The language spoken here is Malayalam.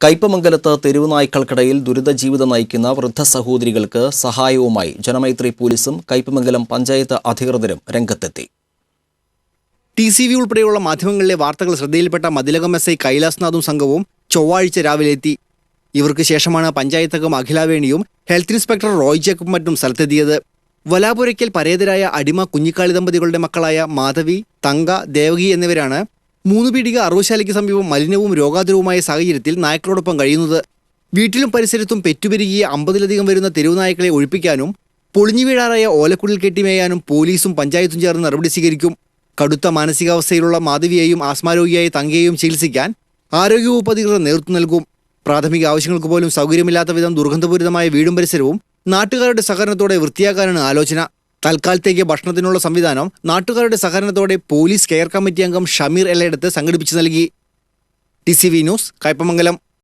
കയ്പമംഗലത്ത് തെരുവുനായ്ക്കൾക്കിടയിൽ ദുരിത ജീവിതം നയിക്കുന്ന വൃദ്ധ സഹോദരികൾക്ക് സഹായവുമായി ജനമൈത്രി പോലീസും കയ്പമംഗലം പഞ്ചായത്ത് അധികൃതരും രംഗത്തെത്തി. ടി സി വി ഉൾപ്പെടെയുള്ള മാധ്യമങ്ങളിലെ വാർത്തകൾ ശ്രദ്ധയിൽപ്പെട്ട മതിലകം എസ് ഐ കൈലാസ്നാഥും സംഘവും ചൊവ്വാഴ്ച രാവിലെ എത്തി. ഇവർക്ക് ശേഷമാണ് പഞ്ചായത്തംഗം അഖിലാവേണിയും ഹെൽത്ത് ഇൻസ്പെക്ടർ റോയ് ജേക്കബും മറ്റും സ്ഥലത്തെത്തിയത്. വലാപുരയ്ക്കൽ പരേതരായ അടിമ കുഞ്ഞിക്കാളി ദമ്പതികളുടെ മക്കളായ മാധവി തങ്ക ദേവകി എന്നിവരാണ് മൂന്ന് പീടിക അറുവശാലയ്ക്ക് സമീപം മലിനവും രോഗാതുരവുമായ സാഹചര്യത്തിൽ നായ്ക്കളോടൊപ്പം കഴിയുന്നത്. വീട്ടിലും പരിസരത്തും പെറ്റുപെരുകിയ അമ്പതിലധികം വരുന്ന തെരുവ് നായ്ക്കളെ ഒഴിപ്പിക്കാനും പൊളിഞ്ഞു വീഴാറായ ഓലക്കുടിൽ കെട്ടിമേയാനും പോലീസും പഞ്ചായത്തും ചേർന്ന് നടപടി സ്വീകരിക്കും. കടുത്ത മാനസികാവസ്ഥയിലുള്ള മാധവിയെയും ആസ്മാരോഗിയായ തങ്കയെയും ചികിത്സിക്കാൻ ആരോഗ്യവകുപ്പ് അധികൃതർ നേതൃത്വം നൽകും. പ്രാഥമിക ആവശ്യങ്ങൾക്ക് പോലും സൗകര്യമില്ലാത്ത വിധം ദുർഗന്ധപൂരിതമായ വീടും പരിസരവും നാട്ടുകാരുടെ സഹകരണത്തോടെ വൃത്തിയാക്കാനാണ് ആലോചന. തൽക്കാലത്തേക്ക് ഭക്ഷണത്തിനുള്ള സംവിധാനം നാട്ടുകാരുടെ സഹകരണത്തോടെ പോലീസ് കെയർ കമ്മിറ്റി അംഗം ഷമീർ എല്ലയിടത്ത് സംഘടിപ്പിച്ചു നൽകി. T C V news Kaipamangalam.